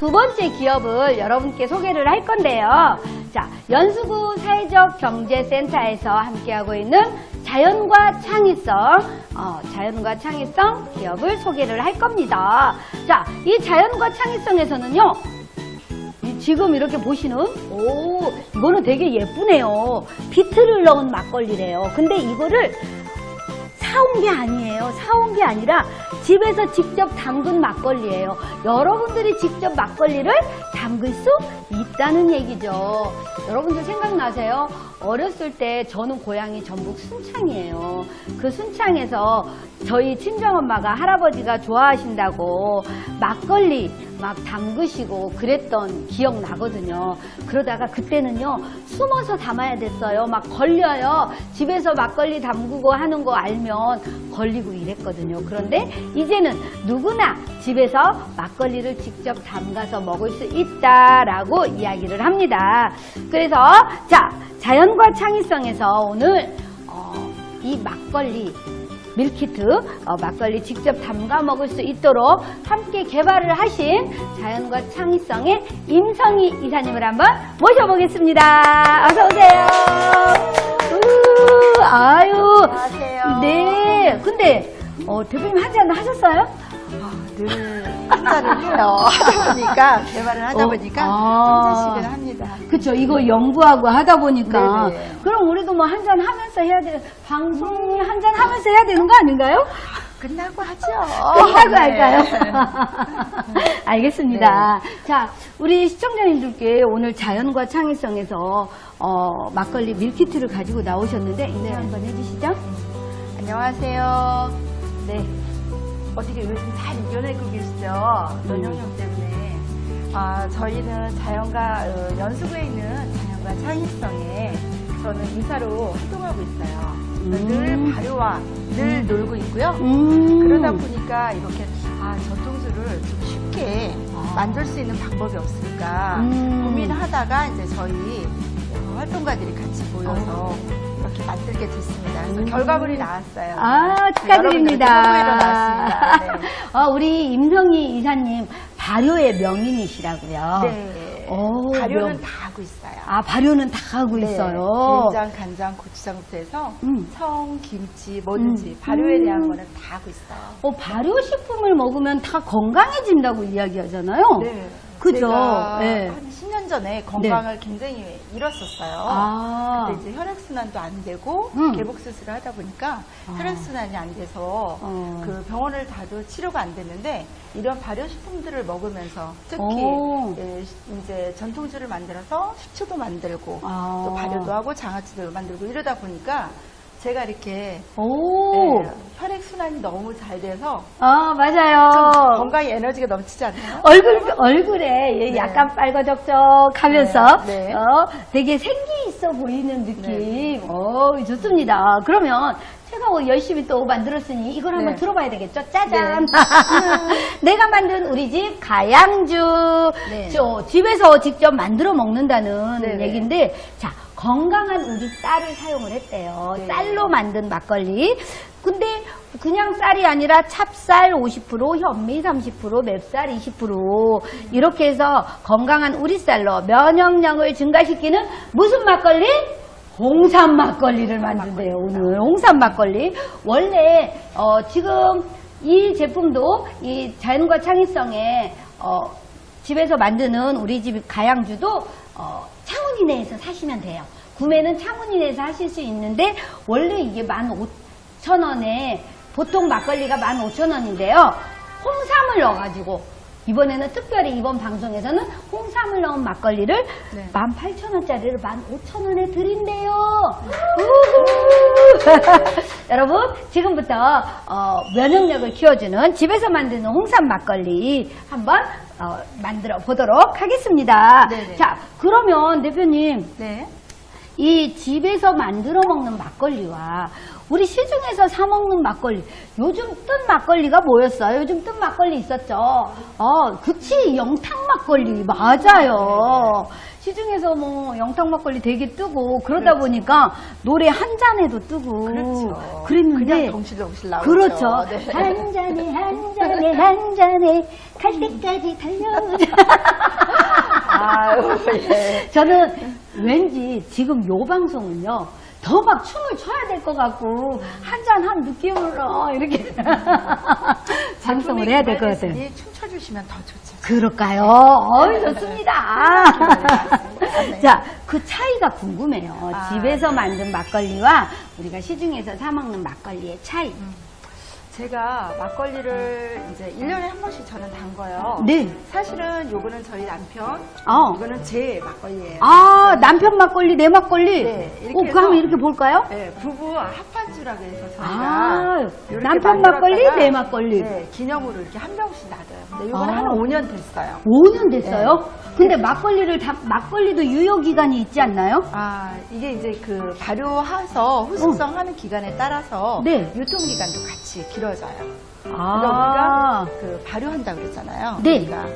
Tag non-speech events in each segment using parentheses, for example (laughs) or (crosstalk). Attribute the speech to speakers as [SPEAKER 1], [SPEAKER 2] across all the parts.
[SPEAKER 1] 두 번째 기업을 여러분께 소개를 할 건데요. 자, 연수구 사회적 경제센터에서 함께하고 있는 자연과 창의성, 어, 자연과 창의성 기업을 소개를 할 겁니다. 자, 이 자연과 창의성에서는요, 이 지금 이렇게 보시는, 오, 이거는 되게 예쁘네요. 비트를 넣은 막걸리래요. 근데 이거를 사온 게 아니에요. 사온 게 아니라 집에서 직접 담근 막걸리예요. 여러분들이 직접 막걸리를 담글 수 있다는 얘기죠. 여러분들 생각나세요? 어렸을 때 저는 고향이 전북 순창이에요. 그 순창에서 저희 친정엄마가 할아버지가 좋아하신다고 막걸리 막 담그시고 그랬던 기억 나거든요. 그러다가 그때는요, 숨어서 담아야 됐어요. 막 걸려요. 집에서 막걸리 담그고 하는 거 알면 걸리고 이랬거든요. 그런데 이제는 누구나 집에서 막걸리를 직접 담가서 먹을 수 있다라고 이야기를 합니다. 그래서, 자, 자연과 창의성에서 오늘, 어, 이 막걸리, 밀키트 어, 막걸리 직접 담가 먹을 수 있도록 함께 개발을 하신 자연과 창의성의 임성희 이사님을 한번 모셔보겠습니다. 어서 오세요. 우, 아유.
[SPEAKER 2] 안녕하세요.
[SPEAKER 1] 네. 근데 어, 대표님 한잔 하셨어요?
[SPEAKER 2] 늘 한잔을 해요. 하다 보니까 개발을 하다
[SPEAKER 1] 어,
[SPEAKER 2] 보니까
[SPEAKER 1] 아.
[SPEAKER 2] 한 잔씩은 합니다.
[SPEAKER 1] 그쵸. 이거 연구하고 하다 보니까.
[SPEAKER 2] 네네.
[SPEAKER 1] 그럼 우리도 뭐 한잔 하면서 해야 돼. 방송 한잔 하면서 해야 되는 거 아닌가요?
[SPEAKER 2] 끝나고 하죠.
[SPEAKER 1] 끝나고
[SPEAKER 2] 네.
[SPEAKER 1] 할까요? (laughs) 알겠습니다. 자, 우리 시청자님들께 오늘 자연과 창의성에서 어, 막걸리 밀키트를 가지고 나오셨는데 인사 한번 해주시죠.
[SPEAKER 2] 안녕하세요.
[SPEAKER 1] 네.
[SPEAKER 2] 어떻게 요즘 잘 이겨내고 계시죠? 면역력 때문에. 아, 저희는 자연과, 어, 연수구에 있는 자연과 창의성에 저는 이사로 활동하고 있어요. 늘
[SPEAKER 1] 음.
[SPEAKER 2] 발효와 늘 놀고 있고요.
[SPEAKER 1] 음.
[SPEAKER 2] 그러다 보니까 이렇게 아 전통주를 좀 쉽게
[SPEAKER 1] 아.
[SPEAKER 2] 만들 수 있는 방법이 없을까
[SPEAKER 1] 음.
[SPEAKER 2] 고민하다가 이제 저희 활동가들이 같이 모여서 이렇게 만들게 됐습니다. 그래서
[SPEAKER 1] 음.
[SPEAKER 2] 결과물이 나왔어요.
[SPEAKER 1] 아, 축하드립니다. (laughs)
[SPEAKER 2] 네.
[SPEAKER 1] 어, 우리 임성희 이사님 발효의 명인이시라고요.
[SPEAKER 2] 네.
[SPEAKER 1] 오,
[SPEAKER 2] 발효는
[SPEAKER 1] 명-
[SPEAKER 2] 다 하고 있어요.
[SPEAKER 1] 아, 발효는 다 하고
[SPEAKER 2] 네.
[SPEAKER 1] 있어요.
[SPEAKER 2] 된장, 간장, 고추장부터 해서
[SPEAKER 1] 음.
[SPEAKER 2] 청, 김치, 뭐든지
[SPEAKER 1] 음.
[SPEAKER 2] 발효에 대한
[SPEAKER 1] 음.
[SPEAKER 2] 거는 다 하고 있어요.
[SPEAKER 1] 어, 발효식품을 먹으면 다 건강해진다고 이야기하잖아요.
[SPEAKER 2] 네.
[SPEAKER 1] 그죠?
[SPEAKER 2] 제가
[SPEAKER 1] 네.
[SPEAKER 2] 한 10년 전에 건강을 굉장히 잃었었어요.
[SPEAKER 1] 아.
[SPEAKER 2] 근데 이제 혈액순환도 안 되고
[SPEAKER 1] 음.
[SPEAKER 2] 개복 수술을 하다 보니까
[SPEAKER 1] 아.
[SPEAKER 2] 혈액순환이 안 돼서
[SPEAKER 1] 어.
[SPEAKER 2] 그 병원을 가도 치료가 안 됐는데 이런 발효식품들을 먹으면서 특히
[SPEAKER 1] 오.
[SPEAKER 2] 예, 이제 전통주를 만들어서 식초도 만들고
[SPEAKER 1] 아.
[SPEAKER 2] 또 발효도 하고 장아찌도 만들고 이러다 보니까 제가 이렇게
[SPEAKER 1] 오.
[SPEAKER 2] 예, 혈액 순환이 너무 잘 돼서
[SPEAKER 1] 아,
[SPEAKER 2] 좀
[SPEAKER 1] 맞아요.
[SPEAKER 2] 건강에 에너지가 넘치지 않나요?
[SPEAKER 1] 얼굴, 얼굴에 얘
[SPEAKER 2] 네.
[SPEAKER 1] 약간 빨거적적하면서
[SPEAKER 2] 네, 네.
[SPEAKER 1] 어, 되게 생기 있어 보이는 느낌.
[SPEAKER 2] 네.
[SPEAKER 1] 어, 좋습니다. 그러면 제가 뭐 열심히 또 만들었으니 이걸 한번
[SPEAKER 2] 네.
[SPEAKER 1] 들어봐야 되겠죠? 짜잔. (laughs) 내가 만든 우리 집 가양주.
[SPEAKER 2] 네.
[SPEAKER 1] 저 집에서 직접 만들어 먹는다는
[SPEAKER 2] 네, 네.
[SPEAKER 1] 얘기인데, 자, 건강한 우리 쌀을 사용을 했대요.
[SPEAKER 2] 네.
[SPEAKER 1] 쌀로 만든 막걸리. 근데 그냥 쌀이 아니라 찹쌀 50%, 현미 30%, 맵쌀 20% 이렇게 해서 건강한 우리 쌀로 면역력을 증가시키는 무슨 막걸리? 홍삼 막걸리를 만든대요, 오늘. 홍삼 막걸리. 원래, 어, 지금 이 제품도 이 자연과 창의성에, 어, 집에서 만드는 우리 집 가양주도, 어, 창원이 내에서 사시면 돼요. 구매는 창원이 내에서 하실 수 있는데, 원래 이게 15,000원에, 보통 막걸리가 15,000원인데요. 홍삼을 넣어가지고, 이번에는 특별히 이번 방송에서는 홍삼을 넣은 막걸리를
[SPEAKER 2] 네.
[SPEAKER 1] 18,000원짜리를 15,000원에 드린대요. 우후. (laughs) 여러분, 지금부터 어, 면역력을 키워주는 집에서 만드는 홍삼 막걸리 한번 어, 만들어 보도록 하겠습니다.
[SPEAKER 2] 네네.
[SPEAKER 1] 자, 그러면 대표님,
[SPEAKER 2] 네.
[SPEAKER 1] 이 집에서 만들어 먹는 막걸리와 우리 시중에서 사 먹는 막걸리. 요즘 뜬 막걸리가 뭐였어요? 요즘 뜬 막걸리 있었죠. 어, 그치. 영탁 막걸리. 맞아요. 시중에서 뭐 영탁 막걸리 되게 뜨고 그러다 보니까 노래 한 잔에도 뜨고
[SPEAKER 2] 그렇죠.
[SPEAKER 1] 그랬는데
[SPEAKER 2] 그냥 덩실덩실 나오죠.
[SPEAKER 1] 그렇죠.
[SPEAKER 2] 네.
[SPEAKER 1] 한 잔에 한 잔에 한 잔에 갈 때까지 달려오자. (laughs)
[SPEAKER 2] 아유, 예.
[SPEAKER 1] 저는 왠지 지금 요 방송은요. 더 막 춤을 춰야 될 것 같고 한 잔 한 느낌으로 이렇게 (laughs) 방송을 해야 될 것 같아요.
[SPEAKER 2] 춤춰주시면 더 좋죠.
[SPEAKER 1] 그럴까요? 어이, 좋습니다.
[SPEAKER 2] 네.
[SPEAKER 1] 자, 그 차이가 궁금해요.
[SPEAKER 2] 아,
[SPEAKER 1] 집에서 만든 막걸리와 우리가 시중에서 사 먹는 막걸리의 차이.
[SPEAKER 2] 제가 막걸리를 이제 1년에 한 번씩 저는 담궈요.
[SPEAKER 1] 네.
[SPEAKER 2] 사실은 요거는 저희 남편,
[SPEAKER 1] 어.
[SPEAKER 2] 이거는 제 막걸리예요.
[SPEAKER 1] 아, 남편 막걸리, 내 막걸리.
[SPEAKER 2] 네, 이렇게
[SPEAKER 1] 어, 그럼
[SPEAKER 2] 해서-
[SPEAKER 1] 이렇게 볼까요?
[SPEAKER 2] 네, 부부 합판주라고 해서 저희가
[SPEAKER 1] 아,
[SPEAKER 2] 이렇게
[SPEAKER 1] 남편
[SPEAKER 2] 만들었다가
[SPEAKER 1] 막걸리, 내 막걸리.
[SPEAKER 2] 네, 기념으로 이렇게 한 병씩 놔둬요. 근데 요거는
[SPEAKER 1] 아.
[SPEAKER 2] 한 5년 됐어요.
[SPEAKER 1] 5년 됐어요?
[SPEAKER 2] 네.
[SPEAKER 1] 근데 막걸리를 다, 막걸리도 유효기간이 있지 않나요?
[SPEAKER 2] 아, 이게 이제 그 발효해서 후숙성 하는 기간에 따라서
[SPEAKER 1] 네.
[SPEAKER 2] 유통기간도 같이 길어져요.
[SPEAKER 1] 아,
[SPEAKER 2] 그러니까 그 발효한다 그랬잖아요.
[SPEAKER 1] 네.
[SPEAKER 2] 그러니까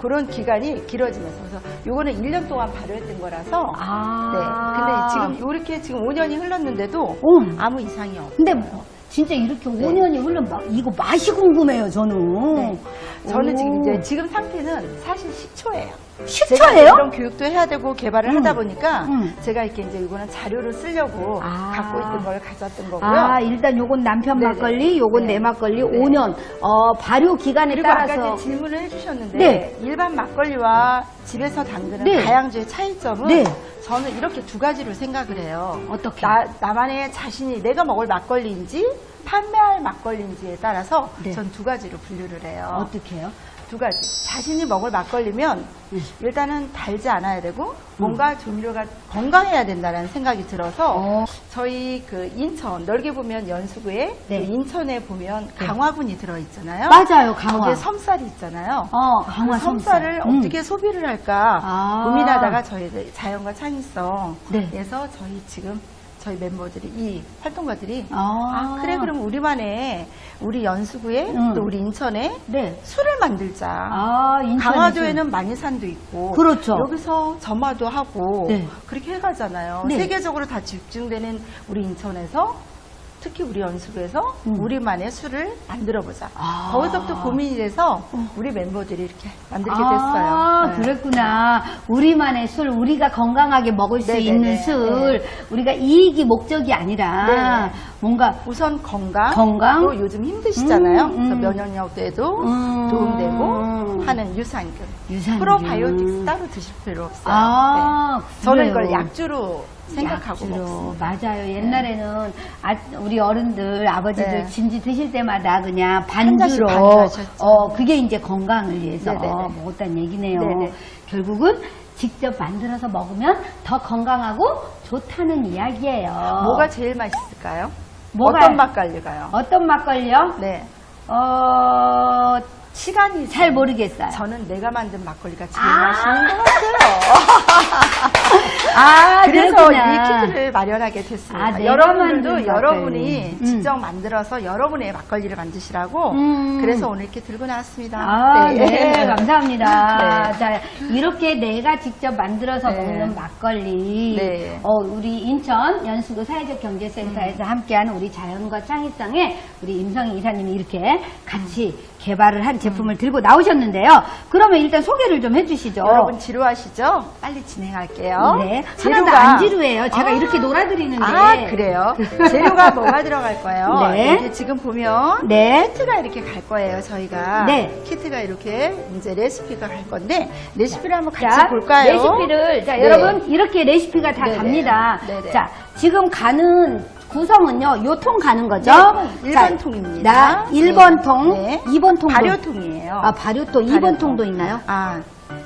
[SPEAKER 2] 그런 기간이 길어지면서 그래서 요거는 1년 동안 발효했던 거라서 네.
[SPEAKER 1] 아.
[SPEAKER 2] 근데 지금 요렇게 지금 5년이 흘렀는데도
[SPEAKER 1] 음.
[SPEAKER 2] 아무 이상이 없어요.
[SPEAKER 1] 근데 뭐 진짜 이렇게 5년이 흘러 막 이거 맛이 궁금해요, 저는.
[SPEAKER 2] 네. 저는
[SPEAKER 1] 오.
[SPEAKER 2] 지금 이제 지금 상태는 사실 식초예요. 제가
[SPEAKER 1] 식초예요?
[SPEAKER 2] 이런 교육도 해야 되고 개발을
[SPEAKER 1] 음.
[SPEAKER 2] 하다 보니까
[SPEAKER 1] 음.
[SPEAKER 2] 제가 이렇게 이제 이거는 자료를 쓰려고
[SPEAKER 1] 아.
[SPEAKER 2] 갖고 있던 걸 가져왔던 거고요.
[SPEAKER 1] 아, 일단 요건 남편
[SPEAKER 2] 네네.
[SPEAKER 1] 막걸리, 요건
[SPEAKER 2] 네.
[SPEAKER 1] 내 막걸리,
[SPEAKER 2] 네.
[SPEAKER 1] 5년. 어, 발효 기간에
[SPEAKER 2] 그리고
[SPEAKER 1] 따라서.
[SPEAKER 2] 아까 이제 질문을 해주셨는데
[SPEAKER 1] 네.
[SPEAKER 2] 일반 막걸리와 집에서 담그는
[SPEAKER 1] 네.
[SPEAKER 2] 다양주의 차이점은
[SPEAKER 1] 네.
[SPEAKER 2] 저는 이렇게 두 가지로 생각을 해요.
[SPEAKER 1] 어떻게?
[SPEAKER 2] 나, 나만의 자신이 내가 먹을 막걸리인지 판매할 막걸리인지에 따라서
[SPEAKER 1] 네.
[SPEAKER 2] 전 두 가지로 분류를 해요.
[SPEAKER 1] 어떻게 해요?
[SPEAKER 2] 두 가지. 자신이 먹을 막걸리면
[SPEAKER 1] 네.
[SPEAKER 2] 일단은 달지 않아야 되고 뭔가 조미료가 건강해야 된다는 생각이 들어서
[SPEAKER 1] 어.
[SPEAKER 2] 저희 그 인천 넓게 보면 연수구에
[SPEAKER 1] 네.
[SPEAKER 2] 그 인천에 보면
[SPEAKER 1] 네.
[SPEAKER 2] 강화군이 들어 있잖아요.
[SPEAKER 1] 맞아요, 강화.
[SPEAKER 2] 거기에 섬살이 있잖아요.
[SPEAKER 1] 어, 강화
[SPEAKER 2] 그 섬살을
[SPEAKER 1] 섬살. 음.
[SPEAKER 2] 어떻게 소비를 할까
[SPEAKER 1] 아.
[SPEAKER 2] 고민하다가 저희 자연과 창의성에서
[SPEAKER 1] 네.
[SPEAKER 2] 저희 지금 저희 멤버들이 이 활동가들이
[SPEAKER 1] 아.
[SPEAKER 2] 아, 그래 그럼 우리만의 우리 연수구에
[SPEAKER 1] 음.
[SPEAKER 2] 또 우리 인천에
[SPEAKER 1] 네.
[SPEAKER 2] 술을 만들자.
[SPEAKER 1] 아.
[SPEAKER 2] 강화도에는 만이산도 있고
[SPEAKER 1] 그렇죠.
[SPEAKER 2] 여기서 점화도 하고
[SPEAKER 1] 네.
[SPEAKER 2] 그렇게 해가잖아요.
[SPEAKER 1] 네.
[SPEAKER 2] 세계적으로 다 집중되는 우리 인천에서 특히 우리 연수구에서
[SPEAKER 1] 음.
[SPEAKER 2] 우리만의 술을 만들어보자.
[SPEAKER 1] 아.
[SPEAKER 2] 거기서부터 고민이 돼서 우리 멤버들이 이렇게 만들게
[SPEAKER 1] 아,
[SPEAKER 2] 됐어요. 네.
[SPEAKER 1] 그랬구나. 우리만의 술, 우리가 건강하게 먹을 수
[SPEAKER 2] 네네네.
[SPEAKER 1] 있는 술, 우리가 이익이 목적이 아니라
[SPEAKER 2] 네네.
[SPEAKER 1] 뭔가
[SPEAKER 2] 우선 건강,
[SPEAKER 1] 건강?
[SPEAKER 2] 또 요즘 힘드시잖아요.
[SPEAKER 1] 음,
[SPEAKER 2] 그래서
[SPEAKER 1] 음.
[SPEAKER 2] 면역력에도
[SPEAKER 1] 음.
[SPEAKER 2] 도움되고 하는 유산균.
[SPEAKER 1] 유산균.
[SPEAKER 2] 프로바이오틱스 따로 드실 필요 없어요.
[SPEAKER 1] 아,
[SPEAKER 2] 네. 저는
[SPEAKER 1] 그래요.
[SPEAKER 2] 이걸 약주로 생각하고. 먹습니다.
[SPEAKER 1] 맞아요. 옛날에는 아, 우리 어른들, 아버지들
[SPEAKER 2] 네.
[SPEAKER 1] 진지 드실 때마다 그냥 반주로.
[SPEAKER 2] 반주하셨죠.
[SPEAKER 1] 어, 그게 이제 건강을 위해서
[SPEAKER 2] 네네네.
[SPEAKER 1] 먹었다는 얘기네요.
[SPEAKER 2] 네네.
[SPEAKER 1] 결국은 직접 만들어서 먹으면 더 건강하고 좋다는 이야기예요.
[SPEAKER 2] 뭐가 제일 맛있을까요?
[SPEAKER 1] 뭐가-
[SPEAKER 2] 어떤 막걸리가요?
[SPEAKER 1] 어떤 막걸리요?
[SPEAKER 2] 네.
[SPEAKER 1] 어,
[SPEAKER 2] 시간이
[SPEAKER 1] 잘 모르겠어요.
[SPEAKER 2] 저는 내가 만든 막걸리가 제일
[SPEAKER 1] 아.
[SPEAKER 2] 맛있는 것 같아요. (laughs)
[SPEAKER 1] 아,
[SPEAKER 2] 그래서
[SPEAKER 1] 그렇구나.
[SPEAKER 2] 이 키트를 마련하게 됐습니다.
[SPEAKER 1] 아, 만든
[SPEAKER 2] 여러분이.
[SPEAKER 1] 음.
[SPEAKER 2] 직접 만들어서 여러분의 막걸리를 만드시라고
[SPEAKER 1] 음.
[SPEAKER 2] 그래서 오늘 이렇게 들고 나왔습니다.
[SPEAKER 1] 아, 네, 감사합니다.
[SPEAKER 2] 네.
[SPEAKER 1] 자, 이렇게 내가 직접 만들어서
[SPEAKER 2] 네.
[SPEAKER 1] 먹는 막걸리.
[SPEAKER 2] 네.
[SPEAKER 1] 어, 우리 인천 연수구 사회적 경제센터에서 함께하는 우리 자연과 창의성에 우리 임성희 이사님이 이렇게 같이 개발을 한 제품을 들고 나오셨는데요. 그러면 일단 소개를 좀 해주시죠.
[SPEAKER 2] 여러분 지루하시죠? 빨리 진행할게요.
[SPEAKER 1] 네. 하나도 안 지루해요. 제가 이렇게 놀아드리는데.
[SPEAKER 2] 아, 그래요? (laughs) 재료가 뭐가 들어갈 거예요?
[SPEAKER 1] 네.
[SPEAKER 2] 여기 지금 보면
[SPEAKER 1] 네.
[SPEAKER 2] 키트가 이렇게 갈 거예요, 저희가.
[SPEAKER 1] 네.
[SPEAKER 2] 키트가 이렇게 이제 레시피가 갈 건데 레시피를 한번 같이
[SPEAKER 1] 자,
[SPEAKER 2] 볼까요?
[SPEAKER 1] 레시피를 자
[SPEAKER 2] 네.
[SPEAKER 1] 여러분 이렇게 레시피가 다
[SPEAKER 2] 네네.
[SPEAKER 1] 갑니다.
[SPEAKER 2] 네네.
[SPEAKER 1] 자 지금 가는 구성은요 요 통 가는 거죠?
[SPEAKER 2] 네, 일반
[SPEAKER 1] 자,
[SPEAKER 2] 통입니다.
[SPEAKER 1] 나 1번
[SPEAKER 2] 네.
[SPEAKER 1] 통,
[SPEAKER 2] 네.
[SPEAKER 1] 2번 통도
[SPEAKER 2] 발효통이에요.
[SPEAKER 1] 아 발효통 2번
[SPEAKER 2] 발효통.
[SPEAKER 1] 통도 있나요?
[SPEAKER 2] 아,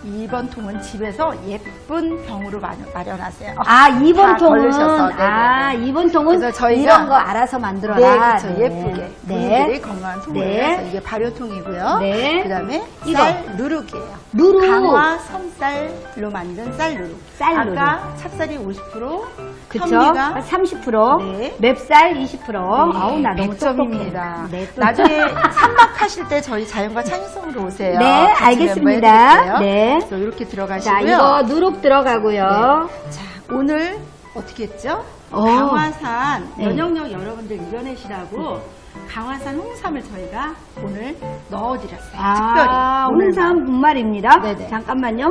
[SPEAKER 2] 2번 통은 집에서 예쁜 병으로 마- 마련하세요.
[SPEAKER 1] 아, 2번
[SPEAKER 2] 다
[SPEAKER 1] 통은
[SPEAKER 2] 걸르셔서, 네네.
[SPEAKER 1] 아, 2번 통은
[SPEAKER 2] 저희가-
[SPEAKER 1] 이런 거 알아서 만들어라.
[SPEAKER 2] 네, 그렇죠. 예쁘게.
[SPEAKER 1] 네.
[SPEAKER 2] 건강한 통을
[SPEAKER 1] 네.
[SPEAKER 2] 해서 이게 발효통이고요.
[SPEAKER 1] 네.
[SPEAKER 2] 그다음에. 쌀 누룩이에요.
[SPEAKER 1] 누룩.
[SPEAKER 2] 강화 섬쌀로 만든 쌀 누룩.
[SPEAKER 1] 쌀 누룩.
[SPEAKER 2] 아까 찹쌀이 50%,
[SPEAKER 1] 그쵸?
[SPEAKER 2] 현미가
[SPEAKER 1] 30%,
[SPEAKER 2] 네.
[SPEAKER 1] 맵쌀 20%. 아우, 나 너무
[SPEAKER 2] 100점입니다.
[SPEAKER 1] 똑똑해. 네, 또-
[SPEAKER 2] 나중에 (laughs) 산막하실 때 저희 자연과 창의성으로 오세요.
[SPEAKER 1] 네,
[SPEAKER 2] 같이
[SPEAKER 1] 알겠습니다.
[SPEAKER 2] 멤버 해드릴게요.
[SPEAKER 1] 네.
[SPEAKER 2] 그래서 이렇게
[SPEAKER 1] 자,
[SPEAKER 2] 들어가시고요.
[SPEAKER 1] 이거 누룩 들어가고요.
[SPEAKER 2] 자, 오늘 어떻게 했죠?
[SPEAKER 1] 어.
[SPEAKER 2] 강화산
[SPEAKER 1] 네.
[SPEAKER 2] 면역력 여러분들 이겨내시라고 강화산 홍삼을 저희가 오늘 넣어드렸어요.
[SPEAKER 1] 아,
[SPEAKER 2] 특별히.
[SPEAKER 1] 홍삼
[SPEAKER 2] 오늘만.
[SPEAKER 1] 분말입니다.
[SPEAKER 2] 네네.
[SPEAKER 1] 잠깐만요.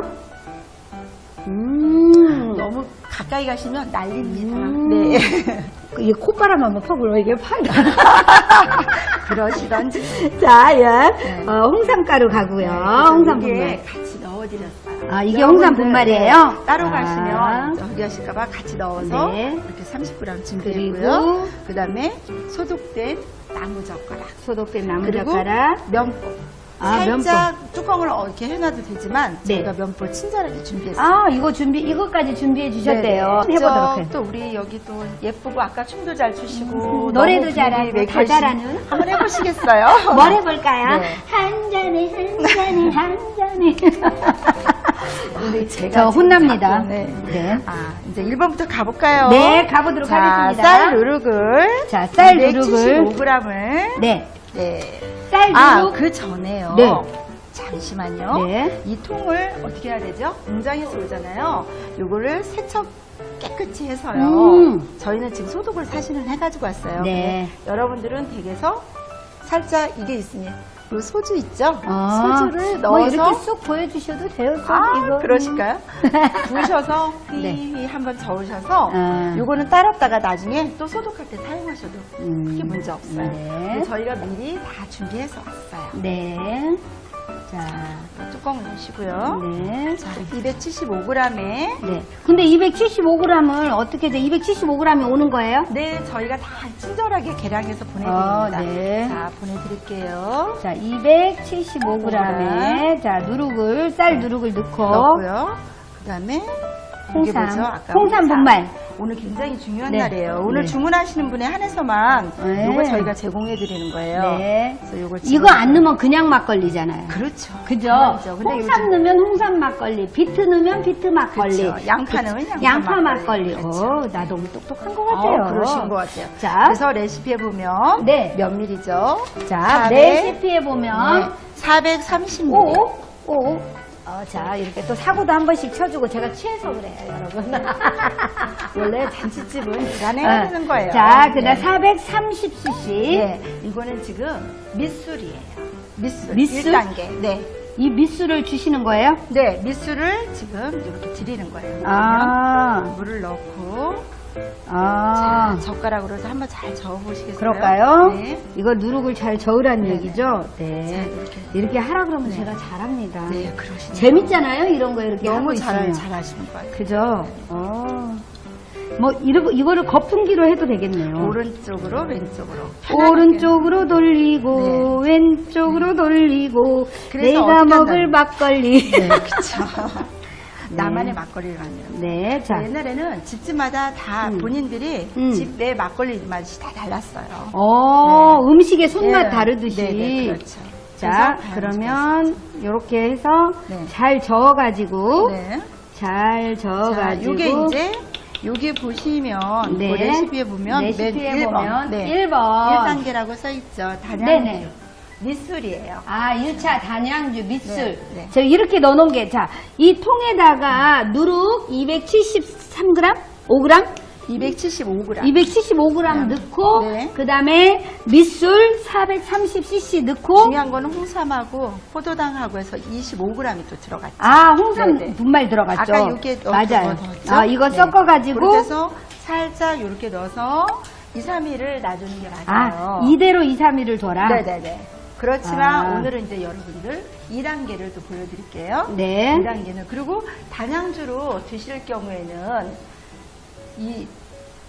[SPEAKER 1] 음.
[SPEAKER 2] 너무 가까이 가시면 난립니다.
[SPEAKER 1] 음.
[SPEAKER 2] 네.
[SPEAKER 1] 이 콧바람 한번 퍼불어 이게 파이다. (laughs) (laughs)
[SPEAKER 2] 그러시던지.
[SPEAKER 1] 자, 예.
[SPEAKER 2] 네.
[SPEAKER 1] 어, 홍삼가루 가고요.
[SPEAKER 2] 그래서
[SPEAKER 1] 홍삼
[SPEAKER 2] 이게
[SPEAKER 1] 분말.
[SPEAKER 2] 같이 넣어드렸어요.
[SPEAKER 1] 아, 이게 홍삼 분말이에요?
[SPEAKER 2] 네, 따로
[SPEAKER 1] 아.
[SPEAKER 2] 가시면 저기 하실까봐 같이 넣어서
[SPEAKER 1] 네.
[SPEAKER 2] 이렇게 30g 준비했고요.
[SPEAKER 1] 그리고
[SPEAKER 2] 그 다음에 소독된 나무 젓가락.
[SPEAKER 1] 소독된
[SPEAKER 2] 그리고
[SPEAKER 1] 나무젓가락.
[SPEAKER 2] 면보.
[SPEAKER 1] 아,
[SPEAKER 2] 살짝 뚜껑을 어, 이렇게 해놔도 되지만
[SPEAKER 1] 네.
[SPEAKER 2] 저희가 면보 친절하게 준비했어요.
[SPEAKER 1] 아, 이거 준비, 이거까지 준비해 주셨대요.
[SPEAKER 2] 네네.
[SPEAKER 1] 해보도록
[SPEAKER 2] 저
[SPEAKER 1] 해요.
[SPEAKER 2] 또 우리 여기 또 예쁘고 아까 춤도 잘 추시고
[SPEAKER 1] 음, 노래도 잘하고 다 잘하는?
[SPEAKER 2] 한번 해보시겠어요? (laughs)
[SPEAKER 1] 뭘 해볼까요?
[SPEAKER 2] 네.
[SPEAKER 1] 한 잔에, 한 잔에, 한 잔에. (laughs)
[SPEAKER 2] 우리 제가
[SPEAKER 1] 저 혼납니다.
[SPEAKER 2] 네.
[SPEAKER 1] 네.
[SPEAKER 2] 아 이제 1번부터 가볼까요?
[SPEAKER 1] 네, 가보도록
[SPEAKER 2] 자,
[SPEAKER 1] 하겠습니다.
[SPEAKER 2] 쌀 누룩을
[SPEAKER 1] 자, 쌀 누룩을.
[SPEAKER 2] 175g을
[SPEAKER 1] 네.
[SPEAKER 2] 네.
[SPEAKER 1] 쌀
[SPEAKER 2] 아,
[SPEAKER 1] 누룩.
[SPEAKER 2] 그 전에요.
[SPEAKER 1] 네.
[SPEAKER 2] 잠시만요.
[SPEAKER 1] 네.
[SPEAKER 2] 이 통을 어떻게 해야 되죠? 공장에서 오잖아요. 요거를 세척 깨끗이 해서요.
[SPEAKER 1] 음.
[SPEAKER 2] 저희는 지금 소독을 사실은 해가지고 왔어요.
[SPEAKER 1] 네.
[SPEAKER 2] 근데 여러분들은 댁에서 살짝 이게 있으니 요 소주 있죠?
[SPEAKER 1] 아,
[SPEAKER 2] 소주를
[SPEAKER 1] 뭐
[SPEAKER 2] 넣어서
[SPEAKER 1] 이렇게 쑥 보여주셔도 돼요, 쑥
[SPEAKER 2] 아,
[SPEAKER 1] 이거.
[SPEAKER 2] 그러실까요? (laughs) 부으셔서
[SPEAKER 1] 네.
[SPEAKER 2] 휘휘 한번 저으셔서
[SPEAKER 1] 아.
[SPEAKER 2] 요거는 따랐다가 나중에 또 소독할 때 사용하셔도
[SPEAKER 1] 음.
[SPEAKER 2] 크게 문제 없어요.
[SPEAKER 1] 네.
[SPEAKER 2] 저희가 미리 다 준비해서 왔어요.
[SPEAKER 1] 네. 자,
[SPEAKER 2] 뚜껑 넣으시고요.
[SPEAKER 1] 네.
[SPEAKER 2] 자, 275g에
[SPEAKER 1] 네. 근데 275g을 어떻게 돼? 275g이 오는 거예요?
[SPEAKER 2] 네, 저희가 다 친절하게 계량해서 보내드립니다.
[SPEAKER 1] 아, 네.
[SPEAKER 2] 자, 보내드릴게요.
[SPEAKER 1] 자, 275g에 자, 누룩을 쌀 누룩을 넣고
[SPEAKER 2] 넣고요. 그 다음에
[SPEAKER 1] 홍삼. 홍삼 분말.
[SPEAKER 2] 오늘 굉장히 중요한
[SPEAKER 1] 네.
[SPEAKER 2] 날이에요. 오늘
[SPEAKER 1] 네.
[SPEAKER 2] 주문하시는 분에 한해서만
[SPEAKER 1] 네.
[SPEAKER 2] 요거 저희가 제공해 드리는 거예요.
[SPEAKER 1] 네.
[SPEAKER 2] 그래서 요거
[SPEAKER 1] 이거 안 넣으면 그냥 막걸리잖아요.
[SPEAKER 2] 그렇죠.
[SPEAKER 1] 그죠?
[SPEAKER 2] 그렇죠. 근데
[SPEAKER 1] 홍삼
[SPEAKER 2] 요즘-
[SPEAKER 1] 넣으면 홍삼 막걸리, 비트 넣으면 비트 막걸리,
[SPEAKER 2] 그렇죠. 양파 넣으면 양파
[SPEAKER 1] 양파
[SPEAKER 2] 막걸리.
[SPEAKER 1] 막걸리.
[SPEAKER 2] 그렇죠.
[SPEAKER 1] 오, 나 너무 똑똑한 것 같아요.
[SPEAKER 2] 어, 그러신 것 같아요.
[SPEAKER 1] 자,
[SPEAKER 2] 그래서 레시피에 보면
[SPEAKER 1] 네.
[SPEAKER 2] 몇 밀리죠?
[SPEAKER 1] 자,
[SPEAKER 2] 400,
[SPEAKER 1] 레시피에 보면
[SPEAKER 2] 네, 430ml.
[SPEAKER 1] 오, 오. 어, 자, 이렇게 또 사고도 한 번씩 쳐주고 제가 취해서 그래요, 여러분. (laughs)
[SPEAKER 2] 원래 잔치집은 불안해야
[SPEAKER 1] 어,
[SPEAKER 2] 되는 거예요.
[SPEAKER 1] 자, 그다음
[SPEAKER 2] 네.
[SPEAKER 1] 430cc.
[SPEAKER 2] 네, 이거는 지금 밑술이에요. 밑술.
[SPEAKER 1] 밑술?
[SPEAKER 2] 1단계. 네.
[SPEAKER 1] 이 밑술을 주시는 거예요?
[SPEAKER 2] 네, 밑술을 지금 이렇게 드리는 거예요.
[SPEAKER 1] 아,
[SPEAKER 2] 물을 넣고
[SPEAKER 1] 아.
[SPEAKER 2] 젓가락으로 해서 한번 잘 저어보시겠어요?
[SPEAKER 1] 그럴까요?
[SPEAKER 2] 네.
[SPEAKER 1] 이거 누룩을 잘 저으라는
[SPEAKER 2] 네네.
[SPEAKER 1] 얘기죠? 네.
[SPEAKER 2] 자, 이렇게.
[SPEAKER 1] 이렇게 하라 그러면 제가 잘합니다.
[SPEAKER 2] 네, 그러시네요.
[SPEAKER 1] 재밌잖아요, 이런 거 이렇게 하고
[SPEAKER 2] 너무 잘,
[SPEAKER 1] 있으면.
[SPEAKER 2] 잘하시는 거예요.
[SPEAKER 1] 그죠? 어. 뭐, 이러, 이거를 거품기로 해도 되겠네요.
[SPEAKER 2] 오른쪽으로, 왼쪽으로.
[SPEAKER 1] 오른쪽으로 돌리고 왼쪽으로 돌리고
[SPEAKER 2] 네. 그래서
[SPEAKER 1] 내가 먹을 막걸리.
[SPEAKER 2] 네, 그쵸. (laughs) 나만의 막걸리를 만드는
[SPEAKER 1] 네, 자.
[SPEAKER 2] 옛날에는 집집마다 다
[SPEAKER 1] 음.
[SPEAKER 2] 본인들이
[SPEAKER 1] 음.
[SPEAKER 2] 집 내 막걸리 맛이 다 달랐어요.
[SPEAKER 1] 어, 음식의 손맛
[SPEAKER 2] 네.
[SPEAKER 1] 다르듯이.
[SPEAKER 2] 네, 네, 그렇죠.
[SPEAKER 1] 자,
[SPEAKER 2] 그래서
[SPEAKER 1] 그러면 이렇게 해서
[SPEAKER 2] 네.
[SPEAKER 1] 잘 저어가지고
[SPEAKER 2] 네.
[SPEAKER 1] 잘
[SPEAKER 2] 자,
[SPEAKER 1] 저어가지고
[SPEAKER 2] 요게 이제 요게 보시면
[SPEAKER 1] 네.
[SPEAKER 2] 그 레시피에 보면
[SPEAKER 1] 레시피에
[SPEAKER 2] 맨 1번,
[SPEAKER 1] 보면
[SPEAKER 2] 네.
[SPEAKER 1] 1번
[SPEAKER 2] 1단계라고 써 있죠. 단양주.
[SPEAKER 1] 네네.
[SPEAKER 2] 밑술이에요.
[SPEAKER 1] 아, 1차 단양주 밑술.
[SPEAKER 2] 네, 네.
[SPEAKER 1] 저 이렇게 넣어놓은 게, 자, 이 통에다가 누룩 273g? 5g?
[SPEAKER 2] 275g.
[SPEAKER 1] 275g
[SPEAKER 2] 네.
[SPEAKER 1] 넣고,
[SPEAKER 2] 네.
[SPEAKER 1] 그 다음에 밑술 430cc 넣고,
[SPEAKER 2] 중요한 거는 홍삼하고 포도당하고 해서 25g이 또 들어갔죠.
[SPEAKER 1] 아, 홍삼
[SPEAKER 2] 네네.
[SPEAKER 1] 분말 들어갔죠.
[SPEAKER 2] 아까 넣-
[SPEAKER 1] 맞아요. 아, 이거
[SPEAKER 2] 네.
[SPEAKER 1] 섞어가지고,
[SPEAKER 2] 해서 살짝 이렇게 넣어서 2, 3일을 놔두는 게 맞아요.
[SPEAKER 1] 아, 이대로 2, 3일을 둬라.
[SPEAKER 2] 네네네. 그렇지만
[SPEAKER 1] 아.
[SPEAKER 2] 오늘은 이제 여러분들 2단계를 또 보여드릴게요.
[SPEAKER 1] 네.
[SPEAKER 2] 2단계는 그리고 단양주로 드실 경우에는 이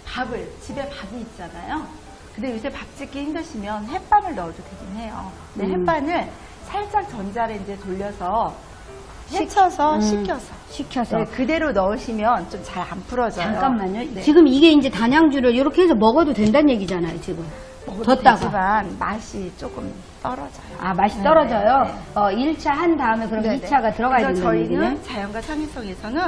[SPEAKER 2] 밥을 집에 밥이 있잖아요. 근데 요새 밥 짓기 힘드시면 햇반을 넣어도 되긴 해요. 근데
[SPEAKER 1] 음.
[SPEAKER 2] 햇반을 살짝 전자레인지에 돌려서 해쳐서
[SPEAKER 1] 음.
[SPEAKER 2] 식혀서
[SPEAKER 1] 식혀서.
[SPEAKER 2] 네, 그대로 넣으시면 좀 잘 안 풀어져요.
[SPEAKER 1] 잠깐만요.
[SPEAKER 2] 네.
[SPEAKER 1] 지금 이게 이제 단양주를 이렇게 해서 먹어도 된다는 얘기잖아요, 지금.
[SPEAKER 2] 먹어도
[SPEAKER 1] 뒀다가.
[SPEAKER 2] 되지만 맛이 조금 떨어져요.
[SPEAKER 1] 아, 맛이
[SPEAKER 2] 네,
[SPEAKER 1] 떨어져요?
[SPEAKER 2] 네, 네.
[SPEAKER 1] 어, 1차 한 다음에 그럼
[SPEAKER 2] 네 네.
[SPEAKER 1] 2차가 들어가야
[SPEAKER 2] 그래서
[SPEAKER 1] 된다는 얘기네.
[SPEAKER 2] 저희는 자연과 창의성에서는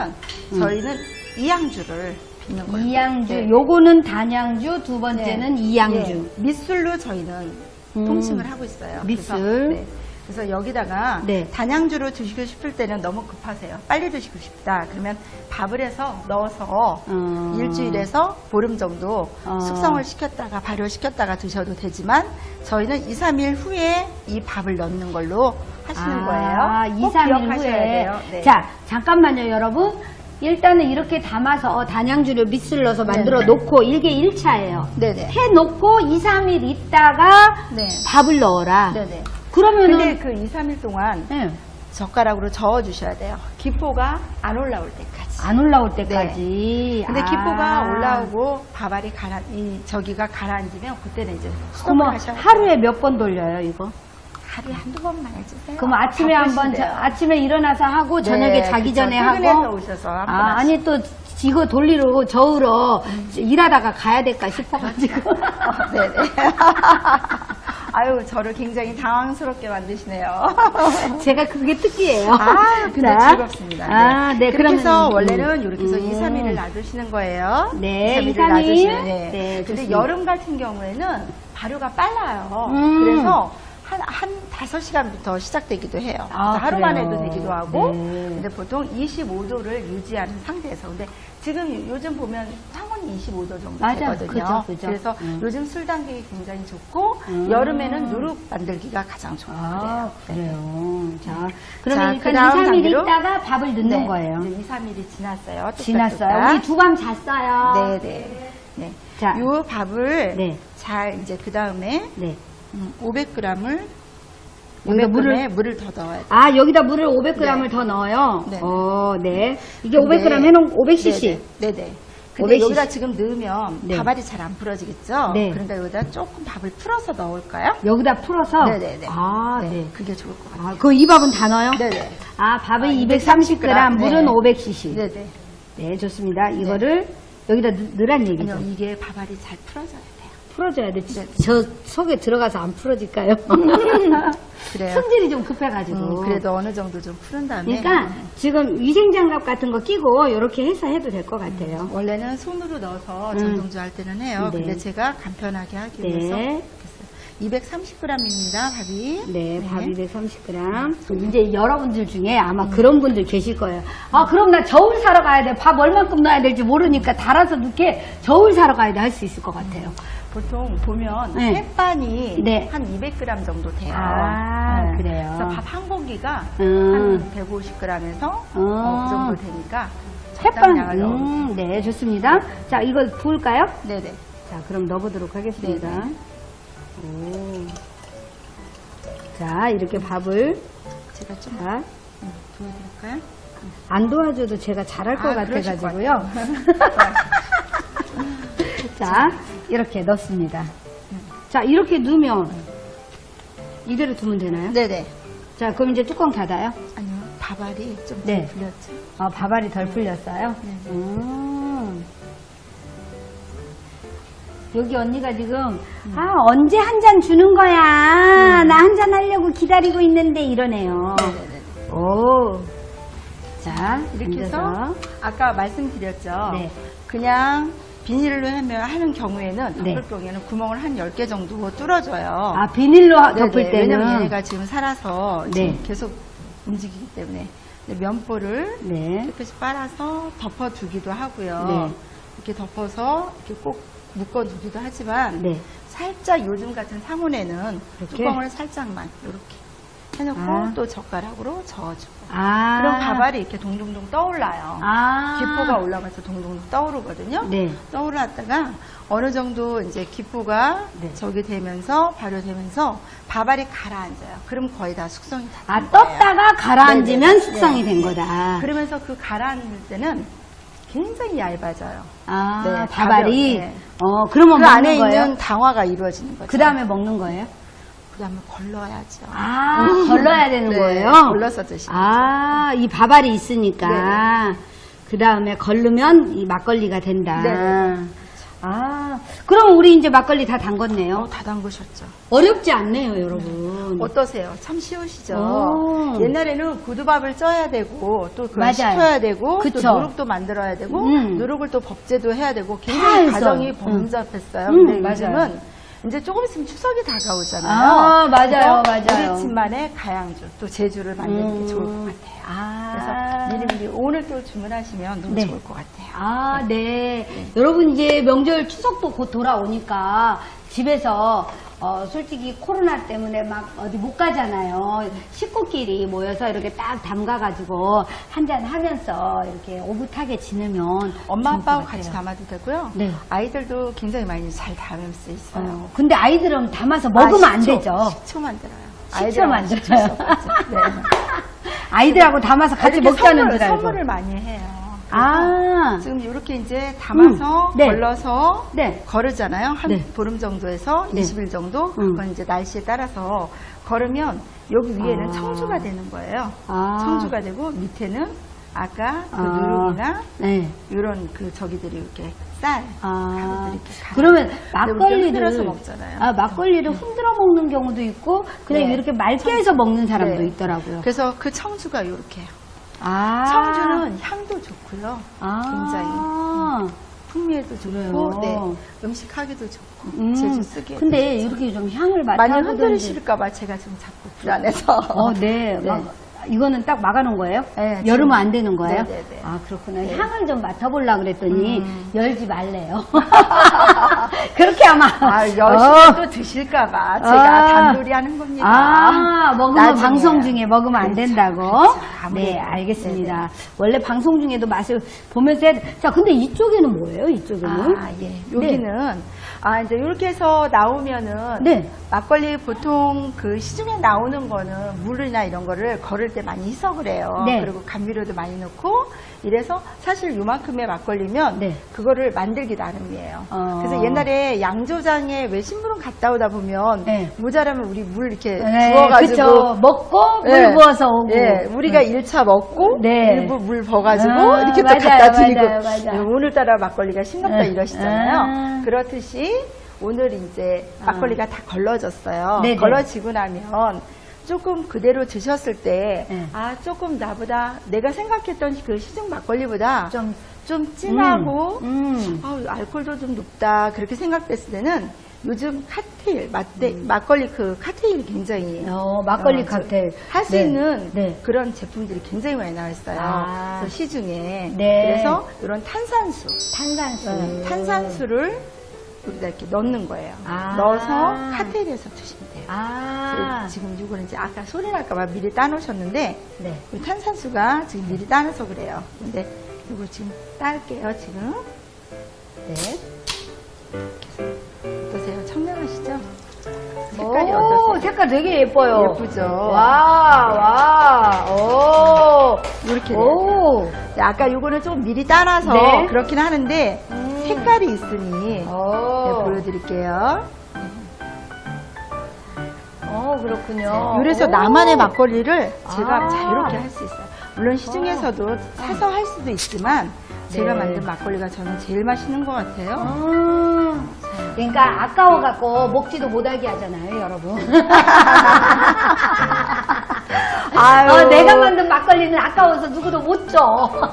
[SPEAKER 2] 저희는 이양주를 빚는 거예요.
[SPEAKER 1] 이양주,
[SPEAKER 2] 네.
[SPEAKER 1] 요거는 단양주, 두 번째는
[SPEAKER 2] 네.
[SPEAKER 1] 이양주.
[SPEAKER 2] 예, 밑술로 저희는
[SPEAKER 1] 음.
[SPEAKER 2] 통칭을 하고 있어요.
[SPEAKER 1] 밑술.
[SPEAKER 2] 그래서, 네. 그래서 여기다가
[SPEAKER 1] 네.
[SPEAKER 2] 단양주로 드시고 싶을 때는 너무 급하세요. 빨리 드시고 싶다. 그러면 밥을 해서 넣어서
[SPEAKER 1] 어.
[SPEAKER 2] 일주일에서 보름 정도
[SPEAKER 1] 어.
[SPEAKER 2] 숙성을 시켰다가 발효시켰다가 드셔도 되지만 저희는 2, 3일 후에 이 밥을 넣는 걸로 하시는 거예요.
[SPEAKER 1] 아, 2,
[SPEAKER 2] 꼭
[SPEAKER 1] 3일
[SPEAKER 2] 기억하셔야
[SPEAKER 1] 후에.
[SPEAKER 2] 돼요. 네.
[SPEAKER 1] 자, 잠깐만요, 여러분. 일단은 이렇게 담아서 어, 단양주를 밑을 넣어서 만들어
[SPEAKER 2] 네네.
[SPEAKER 1] 놓고 이게 1차예요.
[SPEAKER 2] 네네.
[SPEAKER 1] 해 놓고 2, 3일 있다가
[SPEAKER 2] 네.
[SPEAKER 1] 밥을 넣어라.
[SPEAKER 2] 네네.
[SPEAKER 1] 그러면은
[SPEAKER 2] 근데 그 2, 3일 동안
[SPEAKER 1] 네,
[SPEAKER 2] 젓가락으로 저어 주셔야 돼요. 기포가 안 올라올 때까지.
[SPEAKER 1] 안 올라올 때까지.
[SPEAKER 2] 근데
[SPEAKER 1] 아.
[SPEAKER 2] 기포가 올라오고 밥알이 가라 이 저기가 가라앉으면 그때는 이제
[SPEAKER 1] 그러면
[SPEAKER 2] 하셔야 돼요.
[SPEAKER 1] 하루에 몇 번 돌려요, 이거?
[SPEAKER 2] 하루에 한두 번만 해주세요.
[SPEAKER 1] 그럼 아침에 한번 저- 아침에 일어나서 하고 저녁에 자기 전에 하고
[SPEAKER 2] 네, 오셔서 한번
[SPEAKER 1] 아,
[SPEAKER 2] 하시고.
[SPEAKER 1] 아니 또 이거 돌리러 저으러 일하다가 가야 될까 싶어가지고 (laughs)
[SPEAKER 2] 어, 네네. (laughs) 아유 저를 굉장히 당황스럽게 만드시네요. (laughs)
[SPEAKER 1] 제가 그게 특기예요.
[SPEAKER 2] 아, 근데
[SPEAKER 1] 자,
[SPEAKER 2] 즐겁습니다.
[SPEAKER 1] 아, 네,
[SPEAKER 2] 그렇게 해서
[SPEAKER 1] 그러면,
[SPEAKER 2] 원래는
[SPEAKER 1] 음,
[SPEAKER 2] 이렇게 해서
[SPEAKER 1] 음.
[SPEAKER 2] 2, 3일을 놔두시는 거예요.
[SPEAKER 1] 네,
[SPEAKER 2] 2,
[SPEAKER 1] 2,
[SPEAKER 2] 3일을
[SPEAKER 1] 3일.
[SPEAKER 2] 놔두시는 네.
[SPEAKER 1] 네,
[SPEAKER 2] 근데
[SPEAKER 1] 좋습니다.
[SPEAKER 2] 여름 같은 경우에는 발효가 빨라요.
[SPEAKER 1] 음.
[SPEAKER 2] 그래서 한, 한 5시간부터 시작되기도 해요.
[SPEAKER 1] 아,
[SPEAKER 2] 그래서 하루만
[SPEAKER 1] 그래요?
[SPEAKER 2] 해도 되기도 하고.
[SPEAKER 1] 네.
[SPEAKER 2] 근데 보통 25도를 유지하는 상태에서. 근데 지금 요즘 보면 상온이 25도 정도
[SPEAKER 1] 맞아요.
[SPEAKER 2] 되거든요.
[SPEAKER 1] 그죠, 그죠.
[SPEAKER 2] 래서
[SPEAKER 1] 음.
[SPEAKER 2] 요즘 술 담기기 굉장히 좋고
[SPEAKER 1] 음.
[SPEAKER 2] 여름에는 누룩 만들기가 가장 좋아요.
[SPEAKER 1] 아, 그래요. 자,
[SPEAKER 2] 자,
[SPEAKER 1] 그러면 일단
[SPEAKER 2] 그다음
[SPEAKER 1] 2, 3일
[SPEAKER 2] 단계로?
[SPEAKER 1] 있다가 밥을 넣는
[SPEAKER 2] 네.
[SPEAKER 1] 거예요.
[SPEAKER 2] 이제 2, 3일이 지났어요.
[SPEAKER 1] 지났어요. 우리 두 밤 잤어요.
[SPEAKER 2] 네 네. 네.
[SPEAKER 1] 자.
[SPEAKER 2] 요 밥을
[SPEAKER 1] 네.
[SPEAKER 2] 잘 이제 그 다음에
[SPEAKER 1] 네.
[SPEAKER 2] 500g을
[SPEAKER 1] 여기다 물을-
[SPEAKER 2] 물을 더 넣어야 돼요.
[SPEAKER 1] 아, 여기다 물을 500g을
[SPEAKER 2] 네.
[SPEAKER 1] 더 넣어요?
[SPEAKER 2] 네.
[SPEAKER 1] 어, 네. 이게
[SPEAKER 2] 근데-
[SPEAKER 1] 500g 해놓은 500cc.
[SPEAKER 2] 네네. 네네. 근데
[SPEAKER 1] 500cc.
[SPEAKER 2] 여기다 지금 넣으면
[SPEAKER 1] 네.
[SPEAKER 2] 밥알이 잘 안 풀어지겠죠?
[SPEAKER 1] 네.
[SPEAKER 2] 그러니까 여기다 조금 밥을 풀어서 넣을까요?
[SPEAKER 1] 여기다 풀어서?
[SPEAKER 2] 네네네.
[SPEAKER 1] 아, 네.
[SPEAKER 2] 네. 그게 좋을 것 같아요.
[SPEAKER 1] 아, 그 이 밥은 다 넣어요?
[SPEAKER 2] 네네.
[SPEAKER 1] 아, 밥은
[SPEAKER 2] 아,
[SPEAKER 1] 230g,
[SPEAKER 2] 230g,
[SPEAKER 1] 물은
[SPEAKER 2] 네.
[SPEAKER 1] 500cc. 네.
[SPEAKER 2] 네 네.
[SPEAKER 1] 좋습니다. 이거를 여기다 넣, 넣으란 얘기죠.
[SPEAKER 2] 아니요, 이게 밥알이 잘 풀어져야 돼요.
[SPEAKER 1] 풀어줘야 돼.
[SPEAKER 2] 네.
[SPEAKER 1] 저 속에 들어가서 안 풀어질까요? (laughs)
[SPEAKER 2] 그래요.
[SPEAKER 1] 성질이 좀 급해가지고.
[SPEAKER 2] 음, 그래도 어느 정도 좀 푸른 다음에.
[SPEAKER 1] 그러니까 지금 위생장갑 같은 거 끼고 이렇게 해서 해도 될 것 같아요.
[SPEAKER 2] 원래는 손으로 넣어서
[SPEAKER 1] 음.
[SPEAKER 2] 전동주 할 때는 해요.
[SPEAKER 1] 네.
[SPEAKER 2] 근데 제가 간편하게 하기 위해서
[SPEAKER 1] 네.
[SPEAKER 2] 230g입니다, 밥이.
[SPEAKER 1] 네, 밥 230g. 이제 여러분들 중에 아마 그런 분들 계실 거예요. 아, 그럼 나 저울 사러 가야 돼. 밥 얼만큼 넣어야 될지 모르니까 달아서 넣게 저울 사러 가야 돼. 할 수 있을 것 같아요.
[SPEAKER 2] 보통 보면
[SPEAKER 1] 네.
[SPEAKER 2] 햇반이
[SPEAKER 1] 네.
[SPEAKER 2] 한 200g 정도 돼요.
[SPEAKER 1] 아, 그래요?
[SPEAKER 2] 그래서 밥한 공기가
[SPEAKER 1] 음.
[SPEAKER 2] 한 150g에서
[SPEAKER 1] 어.
[SPEAKER 2] 그 정도 되니까
[SPEAKER 1] 햇반, 음, 네, 좋습니다. 자, 이걸 부을까요?
[SPEAKER 2] 네네.
[SPEAKER 1] 자, 그럼 넣어보도록 하겠습니다.
[SPEAKER 2] 네네.
[SPEAKER 1] 오. 자, 이렇게 밥을,
[SPEAKER 2] 제가 좀
[SPEAKER 1] 자,
[SPEAKER 2] 음, 보여드릴까요?
[SPEAKER 1] 안 도와줘도 제가 잘할 것
[SPEAKER 2] 아, 것
[SPEAKER 1] 같아가지고요. (laughs) 자, 이렇게 넣습니다. 자, 이렇게 넣으면 이대로 두면 되나요?
[SPEAKER 2] 네네.
[SPEAKER 1] 자, 그럼 이제 뚜껑 닫아요.
[SPEAKER 2] 아니요, 밥알이 좀
[SPEAKER 1] 네.
[SPEAKER 2] 풀렸죠.
[SPEAKER 1] 아, 밥알이 덜 풀렸어요?
[SPEAKER 2] 네.
[SPEAKER 1] 음. 여기 언니가 지금, 아, 언제 한 잔 주는 거야? 나 한 잔 하려고 기다리고 있는데 이러네요.
[SPEAKER 2] 네네네.
[SPEAKER 1] 오. 자,
[SPEAKER 2] 이렇게 해서. 아까 말씀드렸죠.
[SPEAKER 1] 네.
[SPEAKER 2] 그냥 비닐로 하면 하는 경우에는
[SPEAKER 1] 네.
[SPEAKER 2] 덮을병에는 구멍을 한 10개 정도 뚫어줘요.
[SPEAKER 1] 아, 비닐로 하-
[SPEAKER 2] 네네,
[SPEAKER 1] 덮을 때는.
[SPEAKER 2] 왜냐면 얘네가 지금 살아서
[SPEAKER 1] 네.
[SPEAKER 2] 지금 계속 움직이기 때문에 근데 면보를
[SPEAKER 1] 네.
[SPEAKER 2] 깨끗이 빨아서 덮어두기도 하고요.
[SPEAKER 1] 네.
[SPEAKER 2] 이렇게 덮어서 이렇게 꼭 묶어두기도 하지만
[SPEAKER 1] 네.
[SPEAKER 2] 살짝 요즘 같은 상온에는
[SPEAKER 1] 이렇게?
[SPEAKER 2] 뚜껑을 살짝만 이렇게 해놓고
[SPEAKER 1] 아.
[SPEAKER 2] 또 젓가락으로 저어주고
[SPEAKER 1] 아.
[SPEAKER 2] 그럼 밥알이 이렇게 동동동 떠올라요.
[SPEAKER 1] 아.
[SPEAKER 2] 기포가 올라가서 동동 떠오르거든요.
[SPEAKER 1] 네.
[SPEAKER 2] 떠올랐다가 어느 정도 이제 기포가
[SPEAKER 1] 네.
[SPEAKER 2] 저기 되면서 발효되면서 밥알이 가라앉아요. 그럼 거의 다 숙성이 다
[SPEAKER 1] 아,
[SPEAKER 2] 된 거예요.
[SPEAKER 1] 떴다가 가라앉으면
[SPEAKER 2] 네네.
[SPEAKER 1] 숙성이
[SPEAKER 2] 네.
[SPEAKER 1] 된 거다.
[SPEAKER 2] 그러면서 그 가라앉을 때는 굉장히 얇아져요.
[SPEAKER 1] 아,
[SPEAKER 2] 네,
[SPEAKER 1] 밥알이.
[SPEAKER 2] 네.
[SPEAKER 1] 어, 그러면
[SPEAKER 2] 그 안에
[SPEAKER 1] 거예요?
[SPEAKER 2] 있는 당화가 이루어지는 거죠.
[SPEAKER 1] 그 다음에 먹는 거예요?
[SPEAKER 2] 그다음에 걸러야죠.
[SPEAKER 1] 아, 걸러야 되는
[SPEAKER 2] 네,
[SPEAKER 1] 거예요?
[SPEAKER 2] 걸러서 드시면
[SPEAKER 1] 아, 이 밥알이 있으니까. 그 다음에 걸르면 이 막걸리가 된다.
[SPEAKER 2] 네.
[SPEAKER 1] 아, 그럼 우리 이제 막걸리 다 담궜네요.
[SPEAKER 2] 어, 다 담그셨죠.
[SPEAKER 1] 어렵지 않네요, 여러분.
[SPEAKER 2] 어떠세요? 참 쉬우시죠?
[SPEAKER 1] 오.
[SPEAKER 2] 옛날에는 구두밥을 쪄야 되고 또 그걸
[SPEAKER 1] 맞아요.
[SPEAKER 2] 식혀야 되고
[SPEAKER 1] 그쵸.
[SPEAKER 2] 또 누룩도 만들어야 되고
[SPEAKER 1] 음.
[SPEAKER 2] 누룩을 또 법제도 해야 되고
[SPEAKER 1] 다
[SPEAKER 2] 굉장히
[SPEAKER 1] 해서.
[SPEAKER 2] 과정이
[SPEAKER 1] 음.
[SPEAKER 2] 복잡했어요.
[SPEAKER 1] 음,
[SPEAKER 2] 근데
[SPEAKER 1] 맞아요.
[SPEAKER 2] 요즘은 이제 조금 있으면 추석이 다가오잖아요.
[SPEAKER 1] 아, 맞아요, 맞아요.
[SPEAKER 2] 우리 집만의 가양주 또 제주를 만드는 게
[SPEAKER 1] 음.
[SPEAKER 2] 좋을 것 같아요.
[SPEAKER 1] 아.
[SPEAKER 2] 그래서 미리미리 오늘 또 주문하시면 너무
[SPEAKER 1] 네.
[SPEAKER 2] 좋을 것 같아요.
[SPEAKER 1] 아, 네. 여러분 이제 명절 추석도 곧 돌아오니까 집에서 어, 솔직히 코로나 때문에 막 어디 못 가잖아요. 식구끼리 모여서 이렇게 딱 담가가지고 한잔 하면서 이렇게 오붓하게 지내면
[SPEAKER 2] 엄마
[SPEAKER 1] 좋을 것
[SPEAKER 2] 아빠하고
[SPEAKER 1] 같아요.
[SPEAKER 2] 같이 담아도 되고요.
[SPEAKER 1] 네.
[SPEAKER 2] 아이들도 굉장히 많이 잘 담을 수 있어요.
[SPEAKER 1] 어, 근데 아이들은 담아서 먹으면
[SPEAKER 2] 아,
[SPEAKER 1] 안
[SPEAKER 2] 식초,
[SPEAKER 1] 되죠.
[SPEAKER 2] 식초 만들어요.
[SPEAKER 1] 식초
[SPEAKER 2] 아이들하고
[SPEAKER 1] 만들어요.
[SPEAKER 2] 네. (laughs)
[SPEAKER 1] 아이들하고 담아서 같이
[SPEAKER 2] 이렇게
[SPEAKER 1] 먹자는
[SPEAKER 2] 선물,
[SPEAKER 1] 줄 알고.
[SPEAKER 2] 선물을 많이 해요.
[SPEAKER 1] 아,
[SPEAKER 2] 지금 이렇게 이제 담아서
[SPEAKER 1] 음, 네.
[SPEAKER 2] 걸러서
[SPEAKER 1] 네.
[SPEAKER 2] 거르잖아요. 한
[SPEAKER 1] 네.
[SPEAKER 2] 보름 정도에서
[SPEAKER 1] 네.
[SPEAKER 2] 20일 정도.
[SPEAKER 1] 음.
[SPEAKER 2] 그건 이제 날씨에 따라서 걸으면 여기 위에는
[SPEAKER 1] 아.
[SPEAKER 2] 청주가 되는 거예요.
[SPEAKER 1] 아.
[SPEAKER 2] 청주가 되고 밑에는 아까 그
[SPEAKER 1] 아.
[SPEAKER 2] 누룩이나
[SPEAKER 1] 네.
[SPEAKER 2] 이런 그 저기들이 이렇게 쌀,
[SPEAKER 1] 아,
[SPEAKER 2] 가루들이 이렇게 가.
[SPEAKER 1] 그러면 막걸리를
[SPEAKER 2] 흔들어서 먹잖아요.
[SPEAKER 1] 아, 막걸리를 흔들어 먹는 경우도 있고 그냥
[SPEAKER 2] 네.
[SPEAKER 1] 이렇게 맑게 해서 먹는 사람도
[SPEAKER 2] 네.
[SPEAKER 1] 있더라고요.
[SPEAKER 2] 그래서 그 청주가 이렇게.
[SPEAKER 1] 아,
[SPEAKER 2] 청주는 향도 좋고요.
[SPEAKER 1] 아,
[SPEAKER 2] 굉장히. 풍미에도
[SPEAKER 1] 그래요?
[SPEAKER 2] 좋고, 네, 음식하기도 좋고,
[SPEAKER 1] 음,
[SPEAKER 2] 제주 쓰기에.
[SPEAKER 1] 근데 이렇게 좀 향을
[SPEAKER 2] 많이
[SPEAKER 1] 맡아보든지.
[SPEAKER 2] 흔들리실까봐 제가 좀 자꾸 불안해서.
[SPEAKER 1] 어, 네. (laughs)
[SPEAKER 2] 네.
[SPEAKER 1] 막, 이거는 딱 막아놓은 거예요?
[SPEAKER 2] 네,
[SPEAKER 1] 열으면 안 되는 거예요?
[SPEAKER 2] 네, 네, 네.
[SPEAKER 1] 아, 그렇구나.
[SPEAKER 2] 네.
[SPEAKER 1] 향을 좀 맡아보려고 그랬더니
[SPEAKER 2] 음.
[SPEAKER 1] 열지 말래요. (laughs) 그렇게 아마.
[SPEAKER 2] 아, 열심히
[SPEAKER 1] 어.
[SPEAKER 2] 또 드실까봐 제가
[SPEAKER 1] 아.
[SPEAKER 2] 단돌이 하는 겁니다.
[SPEAKER 1] 아, 먹으면
[SPEAKER 2] 나중에.
[SPEAKER 1] 방송 중에 먹으면 안
[SPEAKER 2] 그렇죠,
[SPEAKER 1] 된다고?
[SPEAKER 2] 그렇죠. 아무래도.
[SPEAKER 1] 네, 알겠습니다. 원래 방송 중에도 맛을 보면서 해야 돼. 자, 근데 이쪽에는 뭐예요? 이쪽에는?
[SPEAKER 2] 아, 예. 여기는, 아, 이제 이렇게 해서 나오면은,
[SPEAKER 1] 네.
[SPEAKER 2] 막걸리 보통 그 시중에 나오는 거는 물이나 이런 거를 걸을 때 많이 희석을 해요.
[SPEAKER 1] 네.
[SPEAKER 2] 그리고 감미료도 많이 넣고, 이래서 사실 요만큼의 막걸리면
[SPEAKER 1] 네.
[SPEAKER 2] 그거를 만들기 나름이에요.
[SPEAKER 1] 어.
[SPEAKER 2] 그래서 옛날에 양조장에 왜 심부름 갔다 오다 보면
[SPEAKER 1] 네.
[SPEAKER 2] 모자라면 우리 물 이렇게
[SPEAKER 1] 네,
[SPEAKER 2] 부어가지고
[SPEAKER 1] 그쵸. 먹고 물
[SPEAKER 2] 예.
[SPEAKER 1] 부어서 오고.
[SPEAKER 2] 예, 우리가 일 1차 먹고
[SPEAKER 1] 네.
[SPEAKER 2] 일부 물 버가지고
[SPEAKER 1] 아,
[SPEAKER 2] 이렇게 또
[SPEAKER 1] 맞아요,
[SPEAKER 2] 갖다 드리고
[SPEAKER 1] 맞아요, 맞아요.
[SPEAKER 2] 예, 오늘따라 막걸리가 싱겁다
[SPEAKER 1] 네.
[SPEAKER 2] 이러시잖아요.
[SPEAKER 1] 아.
[SPEAKER 2] 그렇듯이 오늘 이제 막걸리가 다 걸러졌어요.
[SPEAKER 1] 네네.
[SPEAKER 2] 걸러지고 나면 조금 그대로 드셨을 때,
[SPEAKER 1] 네.
[SPEAKER 2] 아, 조금 나보다, 내가 생각했던 그 시중 막걸리보다 좀, 좀 진하고,
[SPEAKER 1] 음.
[SPEAKER 2] 아우, 알코올도 좀 높다. 그렇게 생각됐을 때는 요즘 칵테일, 맛대, 막걸리 그 칵테일이 굉장히
[SPEAKER 1] 어, 막걸리
[SPEAKER 2] 어, 저-
[SPEAKER 1] 칵테일.
[SPEAKER 2] 할 수
[SPEAKER 1] 네.
[SPEAKER 2] 있는
[SPEAKER 1] 네.
[SPEAKER 2] 그런 제품들이 굉장히 많이 나와 있어요.
[SPEAKER 1] 아.
[SPEAKER 2] 그 시중에.
[SPEAKER 1] 네.
[SPEAKER 2] 그래서 이런 탄산수,
[SPEAKER 1] 탄산수.
[SPEAKER 2] 네, 탄산수를 여기다 이렇게 넣는 거예요.
[SPEAKER 1] 아.
[SPEAKER 2] 넣어서 칵테일에서 드시면.
[SPEAKER 1] 아.
[SPEAKER 2] 지금 이거는 이제 아까 소리 날까봐 미리 따놓으셨는데
[SPEAKER 1] 네.
[SPEAKER 2] 이 탄산수가 지금 미리 따놔서 그래요. 근데 이거 지금 딸게요, 지금.
[SPEAKER 1] 네.
[SPEAKER 2] 어떠세요? 청량하시죠? 색깔이
[SPEAKER 1] 오,
[SPEAKER 2] 어떠세요?
[SPEAKER 1] 색깔 되게 예뻐요.
[SPEAKER 2] 예쁘죠?
[SPEAKER 1] 와, 와, 오.
[SPEAKER 2] 이렇게 돼요.
[SPEAKER 1] 오.
[SPEAKER 2] 네, 아까 이거는 좀 미리 따라서
[SPEAKER 1] 네.
[SPEAKER 2] 그렇긴 하는데
[SPEAKER 1] 음.
[SPEAKER 2] 색깔이 있으니 네,
[SPEAKER 1] 오.
[SPEAKER 2] 보여드릴게요.
[SPEAKER 1] 어, 그렇군요.
[SPEAKER 2] 그래서
[SPEAKER 1] 오.
[SPEAKER 2] 나만의 막걸리를 제가
[SPEAKER 1] 아.
[SPEAKER 2] 자유롭게 할 수 있어요. 물론 시중에서도 사서 할 수도 있지만 제가
[SPEAKER 1] 네.
[SPEAKER 2] 만든 막걸리가 저는 제일 맛있는 것 같아요.
[SPEAKER 1] 아, 그러니까 아까워 갖고 먹지도 못하게 하잖아요, 여러분. (laughs)
[SPEAKER 2] 아유.
[SPEAKER 1] 어, 내가 만든 막걸리는 아까워서 누구도 못 줘.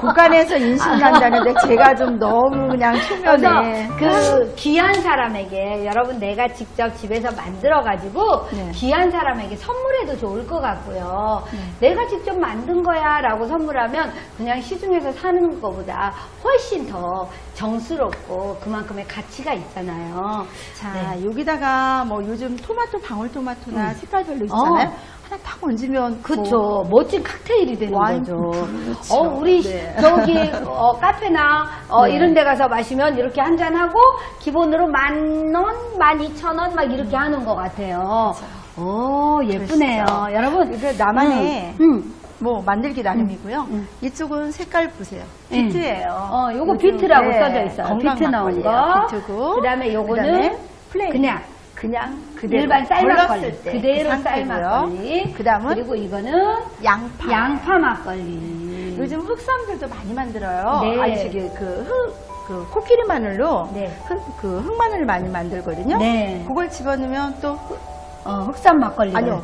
[SPEAKER 2] 국간에서 인심 난다는데 제가 좀 너무 그냥
[SPEAKER 1] 그래서
[SPEAKER 2] 초면에
[SPEAKER 1] 그 귀한 사람에게 여러분 내가 직접 집에서 만들어 가지고
[SPEAKER 2] 네.
[SPEAKER 1] 귀한 사람에게 선물해도 좋을 것 같고요.
[SPEAKER 2] 네.
[SPEAKER 1] 내가 직접 만든 거야라고 선물하면 그냥 시중에서 사는 것보다 훨씬 더 정스럽고 그만큼의 가치가 있잖아요.
[SPEAKER 2] 자
[SPEAKER 1] 네.
[SPEAKER 2] 여기다가 뭐 요즘 토마토 방울토마토나
[SPEAKER 1] 음.
[SPEAKER 2] 색깔별로 있잖아요.
[SPEAKER 1] 어.
[SPEAKER 2] 하나 탁 얹으면
[SPEAKER 1] 그쵸.
[SPEAKER 2] 뭐
[SPEAKER 1] 멋진 칵테일이 되는
[SPEAKER 2] 와인,
[SPEAKER 1] 거죠. (laughs)
[SPEAKER 2] 그렇죠.
[SPEAKER 1] 어, 우리
[SPEAKER 2] 네.
[SPEAKER 1] 저기 (laughs) 어, 카페나 어,
[SPEAKER 2] 네.
[SPEAKER 1] 이런 데 가서 마시면 이렇게 한 잔 하고 기본으로 만 원, 만 이천 원 막 이렇게 하는 것 같아요. 오, 예쁘네요.
[SPEAKER 2] 그렇죠.
[SPEAKER 1] 여러분.
[SPEAKER 2] 이게 나만의
[SPEAKER 1] 음, 음.
[SPEAKER 2] 뭐 만들기 나름이고요.
[SPEAKER 1] 음.
[SPEAKER 2] 이쪽은 색깔 보세요.
[SPEAKER 1] 음.
[SPEAKER 2] 비트예요.
[SPEAKER 1] 어, 요거 비트라고
[SPEAKER 2] 네,
[SPEAKER 1] 써져 있어요. 비트 넣은. 거.
[SPEAKER 2] 비트고.
[SPEAKER 1] 그다음에 요거는
[SPEAKER 2] 플레인.
[SPEAKER 1] 그냥
[SPEAKER 2] 그냥 그대로
[SPEAKER 1] 일반.
[SPEAKER 2] 걸렀을 때
[SPEAKER 1] 그대로
[SPEAKER 2] 그 상태고요.
[SPEAKER 1] 쌀막걸리.
[SPEAKER 2] 그다음은
[SPEAKER 1] 그리고 이거는
[SPEAKER 2] 양파.
[SPEAKER 1] 양파 막걸리.
[SPEAKER 2] 요즘 흑삼들도 많이 만들어요.
[SPEAKER 1] 네.
[SPEAKER 2] 아니 저기 그흑 그 코끼리 마늘로
[SPEAKER 1] 네.
[SPEAKER 2] 흑, 그 흑마늘을 많이 만들거든요.
[SPEAKER 1] 네.
[SPEAKER 2] 그걸 집어넣으면 또 흑-
[SPEAKER 1] 어, 흑삼 막걸리.
[SPEAKER 2] 아니요.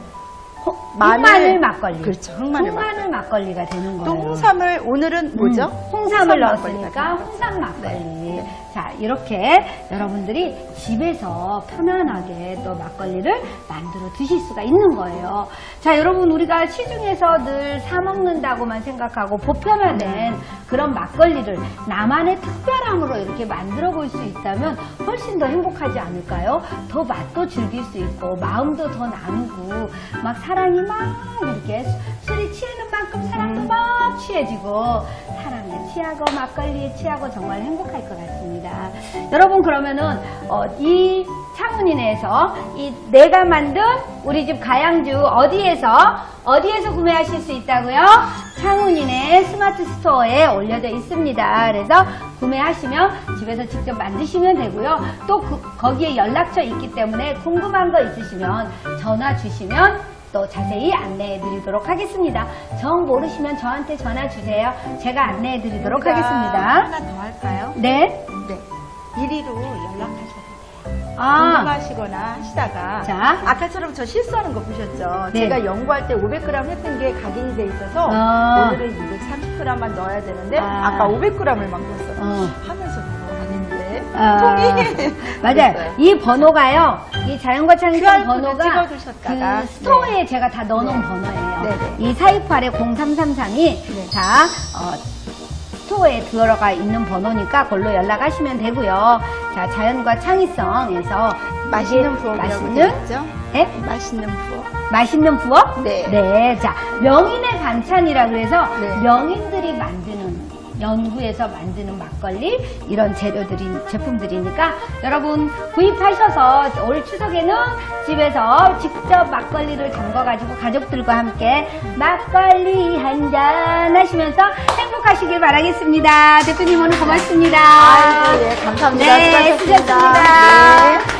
[SPEAKER 1] 마늘,
[SPEAKER 2] 마늘.
[SPEAKER 1] 막걸리.
[SPEAKER 2] 그렇죠. 흑마늘
[SPEAKER 1] 흑마늘 막걸리 가 되는 거예요.
[SPEAKER 2] 또 홍삼을 오늘은 뭐죠?
[SPEAKER 1] 음, 홍삼을
[SPEAKER 2] 막걸리가
[SPEAKER 1] 넣었으니까. 홍삼 막걸리.
[SPEAKER 2] 네.
[SPEAKER 1] 자, 이렇게 여러분들이 집에서 편안하게 또 막걸리를 만들어 드실 수가 있는 거예요. 자, 여러분 우리가 시중에서 늘 사 먹는다고만 생각하고 보편화된 그런 막걸리를 나만의 특별함으로 이렇게 만들어 볼 수 있다면 훨씬 더 행복하지 않을까요? 더 맛도 즐길 수 있고 마음도 더 나누고 막 사랑이 막 이렇게 술이 취하는 만큼 사랑도 막 취해지고 취하고 막걸리에 취하고 정말 행복할 것 같습니다. 여러분 그러면은 어, 이 창문인에서 이 내가 만든 우리 집 가양주 어디에서 어디에서 구매하실 수 있다고요? 창문인의 스마트 스토어에 올려져 있습니다. 그래서 구매하시면 집에서 직접 만드시면 되고요. 또 그- 거기에 연락처 있기 때문에 궁금한 거 있으시면 전화 주시면 또 자세히 안내해 드리도록 하겠습니다. 정 모르시면 저한테 전화 주세요. 제가 안내해 드리도록 하겠습니다.
[SPEAKER 2] 하나 더 할까요?
[SPEAKER 1] 네.
[SPEAKER 2] 네. 이리로 연락하셔도 돼요.
[SPEAKER 1] 아,
[SPEAKER 2] 궁금하시거나 하시다가
[SPEAKER 1] 자.
[SPEAKER 2] 아까처럼 저 실수하는 거 보셨죠?
[SPEAKER 1] 네.
[SPEAKER 2] 제가 연구할 때 500g 했던 게 각인이 돼 있어서
[SPEAKER 1] 아.
[SPEAKER 2] 오늘은 230g만 넣어야 되는데
[SPEAKER 1] 아.
[SPEAKER 2] 아. 까 500g을 막 넣었어요.
[SPEAKER 1] 어.
[SPEAKER 2] 통이
[SPEAKER 1] 맞아요. 이 번호가요. 이 자연과
[SPEAKER 2] QR
[SPEAKER 1] 창의성
[SPEAKER 2] 코드
[SPEAKER 1] 번호가
[SPEAKER 2] 찍어두셨다가.
[SPEAKER 1] 그 스토어에 제가 다 넣어놓은
[SPEAKER 2] 네.
[SPEAKER 1] 번호예요.
[SPEAKER 2] 네네.
[SPEAKER 1] 이 428에 0333이
[SPEAKER 2] 네.
[SPEAKER 1] 자 어, 스토어에 들어가 있는 번호니까 그걸로 연락하시면 되고요. 자 자연과 창의성에서
[SPEAKER 2] 맛있는 부엌이라고
[SPEAKER 1] 맛있는
[SPEAKER 2] 되어 있죠?
[SPEAKER 1] 예?
[SPEAKER 2] 맛있는 부엌.
[SPEAKER 1] 맛있는 부엌?
[SPEAKER 2] 네.
[SPEAKER 1] 네. 자, 명인의 반찬이라 그래서
[SPEAKER 2] 네.
[SPEAKER 1] 명인들이 만드는 연구에서 만드는 막걸리 이런 재료들이 제품들이니까 여러분 구입하셔서 올 추석에는 집에서 직접 막걸리를 담궈 가지고 가족들과 함께 막걸리 한 잔 하시면서 행복하시길 바라겠습니다. 대표님 오늘 고맙습니다.
[SPEAKER 2] 아이고, 예, 감사합니다.
[SPEAKER 1] 네,
[SPEAKER 2] 수고하셨습니다.
[SPEAKER 1] 수고하셨습니다.
[SPEAKER 2] 네.